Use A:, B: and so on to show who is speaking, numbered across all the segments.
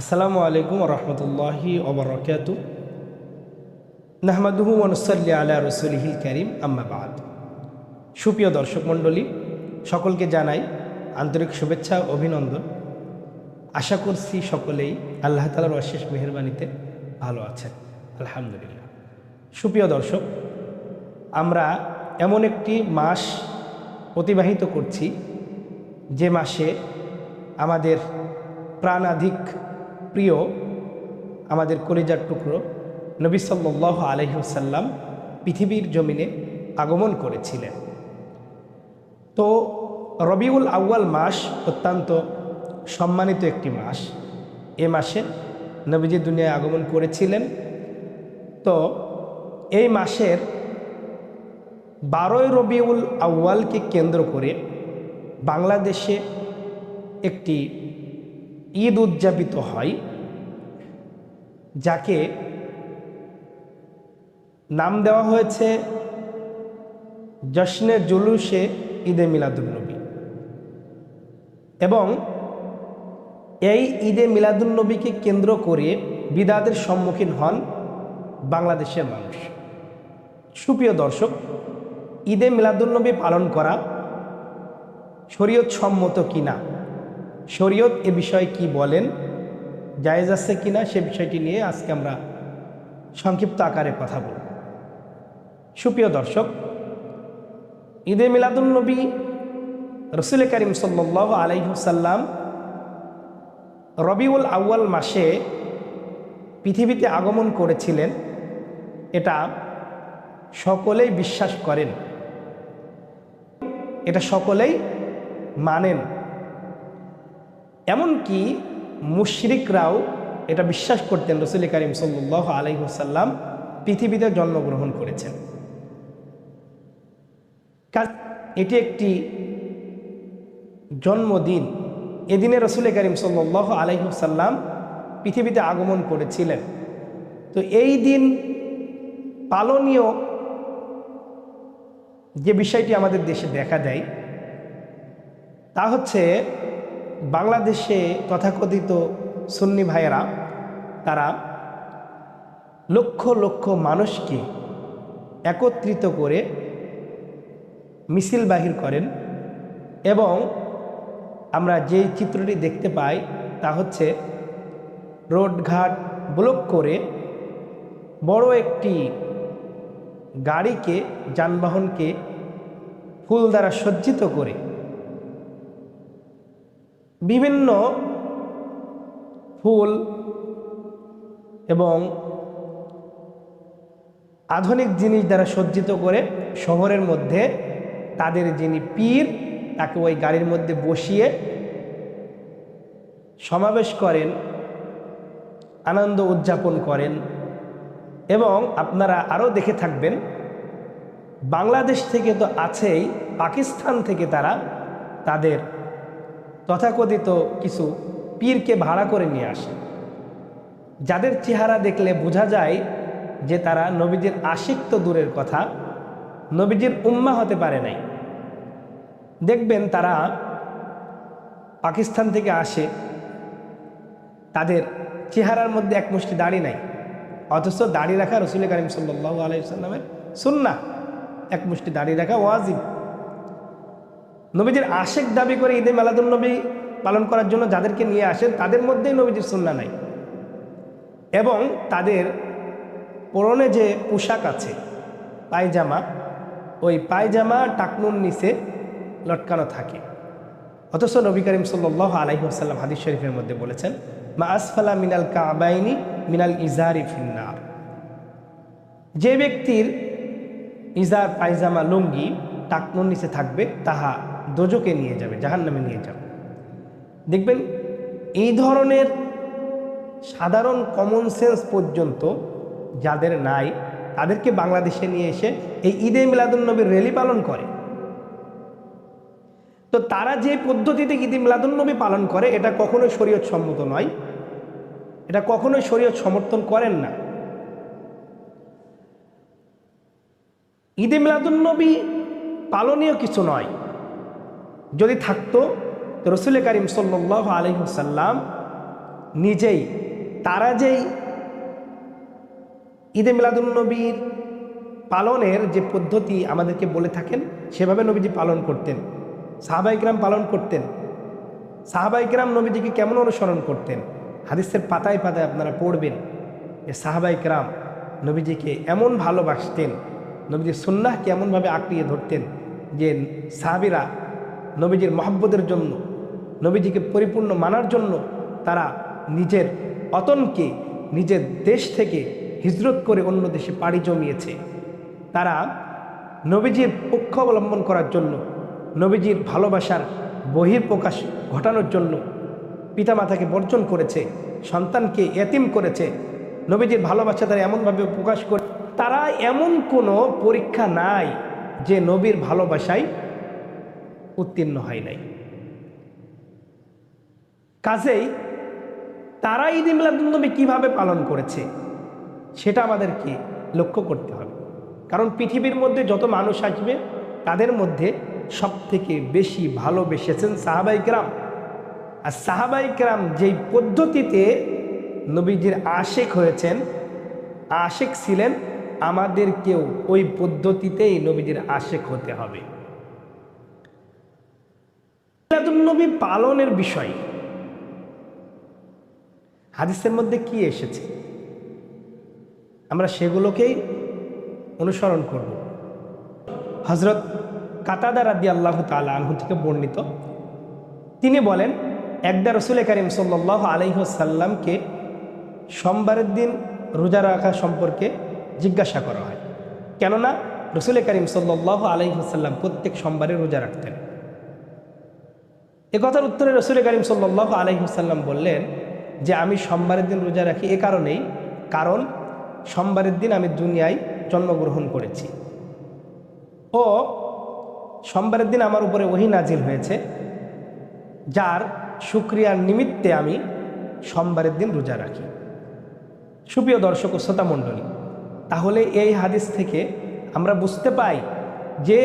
A: আসসালামু আলাইকুম রহমতুল্লাহি ওবরাকাতু নাহমাদুহু মনুসল্লি আলা রসুলহিল করিম আম্মাবাদ সুপ্রিয় দর্শক মণ্ডলী, সকলকে জানাই আন্তরিক শুভেচ্ছা অভিনন্দন। আশা করছি সকলেই আল্লাহ তালার অশেষ মেহরবানিতে ভালো আছেন। আলহামদুলিল্লাহ। সুপ্রিয় দর্শক, আমরা এমন একটি মাস অতিবাহিত করছি, যে মাসে আমাদের প্রাণাধিক প্রিয় আমাদের কলিজার টুকরো, নবী সাল্লাহ আলহিহসাল্লাম পৃথিবীর জমিনে আগমন করেছিলেন। তো রবিউল আউয়াল মাস অত্যন্ত সম্মানিত একটি মাস। এ মাসে নবীজি দুনিয়ায় আগমন করেছিলেন। তো এই মাসের বারোই রবিউল আউয়ালকে কেন্দ্র করে বাংলাদেশে একটি ঈদ উদযাপিত হয়। যাকে নাম দেওয়া হয়েছে জশ্নে জুলুসে ঈদে মিলাদুলনবী এবং এই ঈদে মিলাদুলনবীকে কেন্দ্র করে বিদাদের সম্মুখীন হন বাংলাদেশের মানুষ। সুপ্রিয় দর্শক, ঈদে মিলাদুলনবী পালন করা শরীয়ত সম্মত কিনা? শরীয়ত এ বিষয়ে কি বলেন? জায়েজ আছে কিনা সে বিষয়টি নিয়ে আজকে আমরা সংক্ষিপ্ত আকারে কথা বলব। সুপ্রিয় দর্শক, ঈদে মিলাদুলনবী রসুল করিম সাল্লাহ আলাইহুসাল্লাম রবিউল আউয়াল মাসে পৃথিবীতে আগমন করেছিলেন। এটা সকলেই বিশ্বাস করেন। এটা সকলেই মানেন। এমনকি মুশরিকরাও এটা বিশ্বাস করতেন রসুল করিম সাল্লাহ আলাইসাল্লাম পৃথিবীতে জন্মগ্রহণ করেছেন। এটি একটি জন্মদিন। এদিনে রসুল করিম সাল্লাহ আলাইসাল্লাম পৃথিবীতে আগমন করেছিলেন। তো এই দিন পালনীয় যে বিষয়টি আমাদের দেশে দেখা দেয়, তা হচ্ছে বাংলাদেশে তথাকথিত সুন্নি ভাইয়েরা, তারা লক্ষ লক্ষ মানুষকে একত্রিত করে মিছিল বাহির করেন এবং আমরা যে চিত্রটি দেখতে পাই তা হচ্ছে রোডঘাট ব্লক করে বড় একটি গাড়িকে, যানবাহনকে ফুল দ্বারা সজ্জিত করে বিভিন্ন ফুল এবং আধুনিক জিনিস দ্বারা সজ্জিত করে শহরের মধ্যে তাদের যিনি পীর, তাকে ওই গাড়ির মধ্যে বসিয়ে সমাবেশ করেন, আনন্দ উদযাপন করেন এবং আপনারা আরও দেখে থাকবেন, বাংলাদেশ থেকে তো আছেই, পাকিস্তান থেকে তারা তাদের তথাকথিত কিছু পীরকে ভাড়া করে নিয়ে আসে। যাদের চেহারা দেখলে বোঝা যায় যে তারা নবীজির আশিক তো দূরের কথা, নবীজির উম্মা হতে পারে নাই। দেখবেন তারা পাকিস্তান থেকে আসে, তাদের চেহারার মধ্যে এক মুষ্টি দাড়ি নাই, অথচ দাড়ি রাখা রসুল করিম সাল্লাহ আলাইসাল্লামের সুন্না এক মুষ্টি দাড়ি রাখা ওয়াজিব। নবীজির আশেক দাবি করে ঈদে মেলাদুল নবী পালন করার জন্য যাদেরকে নিয়ে আসেন, তাদের মধ্যেই নবীজির সুন্না নাই। এবং তাদের পরনে যে পোশাক আছে, পায়জামা, ওই পায়জামা টাকনুর নিচে লটকানো থাকে। অথচ নবী করিম সাল্লাহ আলহিহাসাল্লাম হাদিস শরীফের মধ্যে বলেছেন, মা আসফালা মিনাল কাবাইনি মিনাল ইজারি ফিন্নার। যে ব্যক্তির ইজার পায়জামা লুঙ্গি টাকনুর নিচে থাকবে, তাহা দোজকে নিয়ে যাবে জাহান নামে নিয়ে যাবে। দেখবেন, এই ধরনের সাধারণ কমন সেন্স পর্যন্ত যাদের নাই, তাদেরকে বাংলাদেশে নিয়ে এসে এই ঈদে মিলাদুলনবীর র্যালি পালন করে। তো তারা যে পদ্ধতিতে ঈদে মিলাদুলনবী পালন করে, এটা কখনোই শরীয়ত সম্মত নয়। এটা কখনোই শরীয়ত সমর্থন করেন না। ঈদে মিলাদুলনবী পালনীয় কিছু নয়। যদি থাকতো রসুল করিম সাল্লাহ আলহিহসাল্লাম নিজেই, তারা যেই ঈদে মিলাদুলনবীর পালনের যে পদ্ধতি আমাদেরকে বলে থাকেন, সেভাবে নবীজি পালন করতেন। সাহাবাইকরাম পালন করতেন। সাহাবাইকরাম নবীজিকে কেমন অনুসরণ করতেন? হাদিসের পাতায় পাতায় আপনারা পড়বেন যে সাহাবাইকরাম নবীজিকে এমন ভালোবাসতেন, নবীজির সুন্নাহকে এমনভাবে আঁকড়িয়ে ধরতেন যে সাহাবিরা নবীজির মহব্বতের জন্য, নবীজিকে পরিপূর্ণ মানার জন্য তারা নিজের অতনকে নিজের দেশ থেকে হিজরত করে অন্য দেশে পাড়ি জমিয়েছে। তারা নবীজির পক্ষ অবলম্বন করার জন্য, নবীজির ভালোবাসার বহির্প্রকাশ ঘটানোর জন্য পিতামাতাকে বর্জন করেছে, সন্তানকে এতিম করেছে, নবীজির ভালোবাসা তারা এমনভাবে প্রকাশ করে, তারা এমন কোনো পরীক্ষা নাই যে নবীর ভালোবাসায় উত্তীর্ণ হয় নাই। কাজেই তারা ঈদ মিলাদুলনবী কীভাবে পালন করেছে, সেটা আমাদেরকে লক্ষ্য করতে হবে। কারণ পৃথিবীর মধ্যে যত মানুষ আসবে, তাদের মধ্যে সব থেকে বেশি ভালোবেসেছেন সাহাবাইকরাম আর সাহাবাইকরাম যেই পদ্ধতিতে নবীজির আশেক হয়েছেন, আশেক ছিলেন, আমাদেরকেও ওই পদ্ধতিতেই নবীজির আশেক হতে হবে। নবী পালনের বিষয়। হাদিসের মধ্যে কি এসেছে? আমরা সেগুলোকেই অনুসরণ করব। হজরত কাতাদা রাদি আল্লাহ তালা আনহু থেকে বর্ণিত, তিনি বলেন, একদা রসুল করিম সাল্লাহ আলহ্লামকে সোমবারের দিন রোজা রাখা সম্পর্কে জিজ্ঞাসা করা হয়। কেননা, রসুল করিম সাল্লাহ আলহিহাসাল্লাম প্রত্যেক সোমবারে রোজা রাখতেন। এ কথার উত্তরে রসুল করিম সাল্লাহ আলহিহাসাল্লাম বললেন যে আমি সোমবারের দিন রোজা রাখি এ কারণেই, কারণ সোমবারের দিন আমি দুনিয়ায় জন্মগ্রহণ করেছি। ও সোমবারের দিন আমার উপরে ওহি নাজিল হয়েছে, যার সুক্রিয়ার নিমিত্তে আমি সোমবারের দিন রোজা রাখি। সুপ্রিয় দর্শক ও শ্রোতা মণ্ডলী, তাহলে এই হাদিস থেকে আমরা বুঝতে পাই যে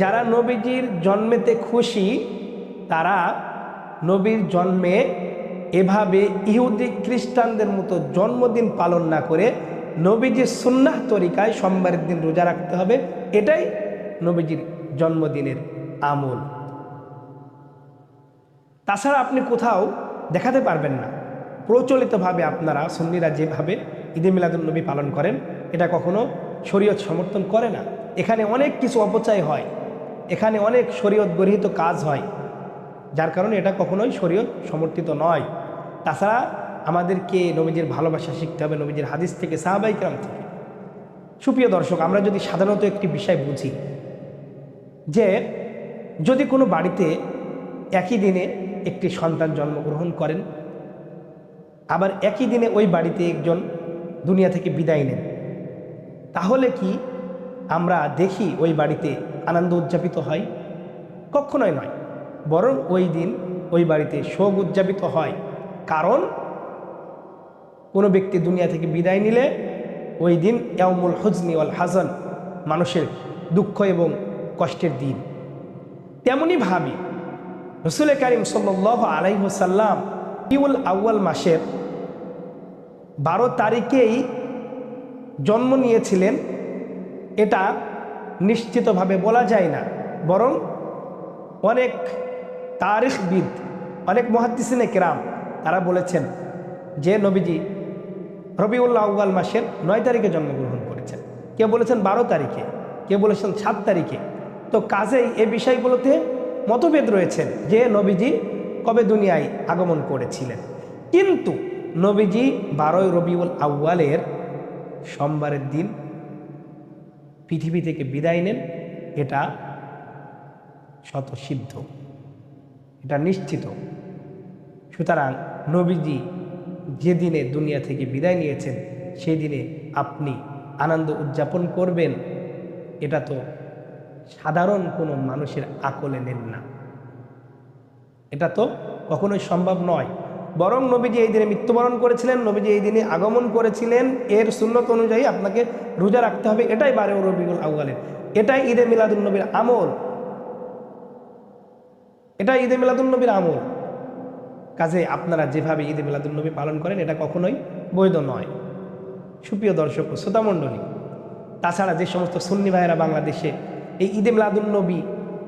A: যারা নবীজির জন্মেতে খুশি তারা নবীর জন্মে এভাবে ইহুদি খ্রিস্টানদের মতো জন্মদিন পালন না করে নবীজির সুন্নাহ তরিকায় সোমবারের দিন রোজা রাখতে হবে। এটাই নবীজির জন্মদিনের আমল। তাছাড়া আপনি কোথাও দেখাতে পারবেন না। প্রচলিতভাবে আপনারা সুন্নিরা যেভাবে ঈদে নবী পালন করেন, এটা কখনো শরীয়ত সমর্থন করে না। এখানে অনেক কিছু অপচয় হয়। এখানে অনেক শরীয়ত গৃহীত কাজ হয়। যার কারণে এটা কখনোই শরীয়ত সমর্থিত নয়। তাছাড়া আমাদেরকে নবীজির ভালোবাসা শিখতে হবে, নবীজির হাদিস থেকে সাহাবাইকরাম থেকে। সুপ্রিয় দর্শক, আমরা যদি সাধারণত একটি বিষয় বুঝি, যে যদি কোনো বাড়িতে একই দিনে একটি সন্তান জন্মগ্রহণ করেন, আবার একই দিনে ওই বাড়িতে একজন দুনিয়া থেকে বিদায় নেন, তাহলে কি আমরা দেখি ওই বাড়িতে আনন্দ উদযাপিত হয়? কখনোই নয়। বরং ওই দিন ওই বাড়িতে শোক উদযাপিত হয়। কারণ কোনো ব্যক্তি দুনিয়া থেকে বিদায় নিলে ওই দিন ইয়ামুল হজনি ওয়াল হাসান মানুষের দুঃখ এবং কষ্টের দিন। তেমনই ভাবি, রসুল করিম সাল্লাহ আলাইহসাল্লাম ইউল আউ্য়াল মাসের বারো তারিখেই জন্ম নিয়েছিলেন। এটা নিশ্চিতভাবে বলা যায় না, বরং অনেক তারিখবিদ অনেক মহাদ্দিসিনে কেরাম, তারা বলেছেন যে নবীজি রবিউল্লাহ আউ্বাল মাসের নয় তারিখে জন্মগ্রহণ করেছেন। কেউ বলেছেন বারো তারিখে, কেউ বলেছেন সাত তারিখে। তো কাজেই এ বিষয়গুলোতে মতভেদ রয়েছেন যে নবীজি কবে দুনিয়ায় আগমন করেছিলেন। কিন্তু নবীজি বারোই রবিউল আউ্বালের সোমবারের দিন পৃথিবী থেকে বিদায় নেন, এটা শতসিদ্ধ এটা নিশ্চিত। সুতরাং নবীজি যে দিনে দুনিয়া থেকে বিদায় নিয়েছেন, সেই দিনে আপনি আনন্দ উদযাপন করবেন। এটা তো সাধারণ কোনো মানুষের আকলে নেন না। এটা তো কখনোই সম্ভব নয়। বরং নবীজি এই দিনে মৃত্যুবরণ করেছিলেন, নবীজি এই দিনে আগমন করেছিলেন। এর শূন্যত অনুযায়ী আপনাকে রোজা রাখতে হবে। এটাই বারে রবিগুল আউ্বালের এটাই ঈদে মিলাদুল নবীর আমল। এটাই ঈদে মিলাদুল নবীর আমল। কাজে আপনারা যেভাবে ঈদ মিলাদুলনবী পালন করেন, এটা কখনোই বৈধ নয়। সুপ্রিয় দর্শক শ্রোতামণ্ডলী তাছাড়া যে সমস্ত সুন্নি ভাইয়েরা বাংলাদেশে এই ঈদে মিলাদুলনবী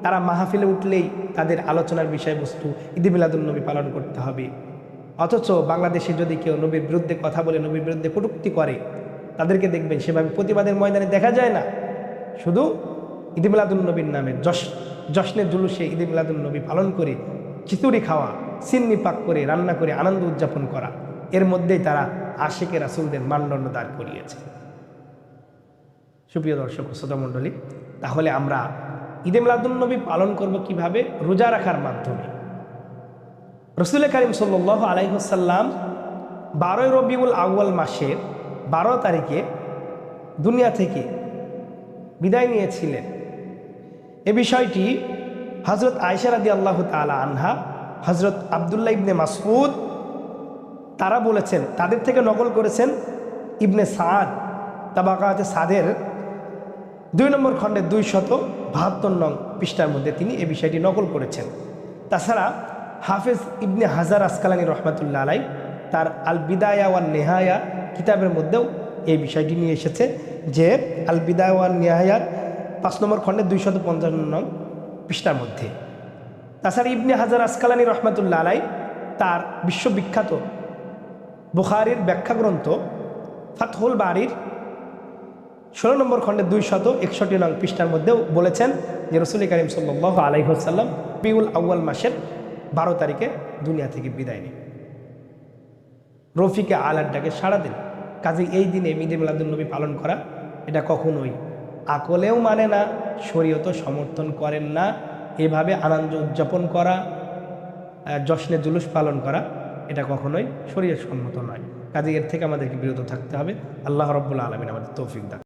A: তারা মাহফিলে উঠলেই তাদের আলোচনার বিষয়বস্তু ঈদে মিলাদুলনবী পালন করতে হবে। অথচ বাংলাদেশে যদি কেউ নবীর বিরুদ্ধে কথা বলে, নবীর বিরুদ্ধে কটূক্তি করে, তাদেরকে দেখবেন সেভাবে প্রতিবাদের ময়দানে দেখা যায় না। শুধু ঈদে মিলাদুলনবীর নামে যশ জশ্নের জুলুসে ঈদে মিলাদুলনবী পালন করে, খিচুড়ি খাওয়া, সিন্নি পাক করে, রান্না করে, আনন্দ উদযাপন করা, এর মধ্যেই তারা আশেকে রাসুলদের মানদণ্ড দাঁড় করিয়েছে। সুপ্রিয় দর্শক শ্রোতামণ্ডলী তাহলে আমরা ঈদে মিলাদুলনবী পালন করব কীভাবে? রোজা রাখার মাধ্যমে। রসুল করিম সাল্লাহ আলাইহসাল্লাম বারোই রবিউল আউয়াল মাসের বারো তারিখে দুনিয়া থেকে বিদায় নিয়েছিলেন। এ বিষয়টি হজরত আয়সা রাদি আল্লাহ তালা আনহা হজরত আবদুল্লাহ ইবনে মাসুদ তারা বলেছেন, তাদের থেকে নকল করেছেন ইবনে সাদ তাবাকাতে সাদের দুই নম্বর খণ্ডের দুই শত বাহাত্তর নং পৃষ্ঠার মধ্যে তিনি এ বিষয়টি নকল করেছেন। তাছাড়া হাফেজ ইবনে হাজার আসকালানি রহমাতুল্লাহ আলাই তার আল বিদায়া ওয়ান নেহায়া কিতাবের মধ্যেও এই বিষয়টি নিয়ে এসেছে যে আল বিদায়া ওয়ান নেহায়ার পাঁচ নম্বর খণ্ডের দুই শত পঞ্চান্ন নং পৃষ্ঠার মধ্যে। তাছাড়া ইবনে হাজার আসকালানি রহমাতুল্লাহ আলাই তার বিশ্ববিখ্যাত বুখারির ব্যাখ্যা গ্রন্থ ফাতহুল বাড়ির ষোলো নম্বর খণ্ডে দুই শত একষট্টি নং পৃষ্ঠার মধ্যেও বলেছেন যে রসুল করিম সাল্লাহ আলাইহসাল্লাম পিউল আউ্য়াল মাসের বারো তারিখে দুনিয়া থেকে বিদায় নেই রফিকে আলারটাকে সাড়া দিন। কাজে এই দিনে মিদে মিলাদুলনবী পালন করা এটা কখনোই আকলেও মানে না শরীয়ত সমর্থন করেন না। এভাবে আনন্দ উদযাপন করা যশ্নে জুলুস পালন করা, এটা কখনোই শরীর সম্মত নয়। কাজে এর থেকে আমাদেরকে বিরত থাকতে হবে। আল্লাহ রব্বুল আলমিন আমাদের তৌফিক দান।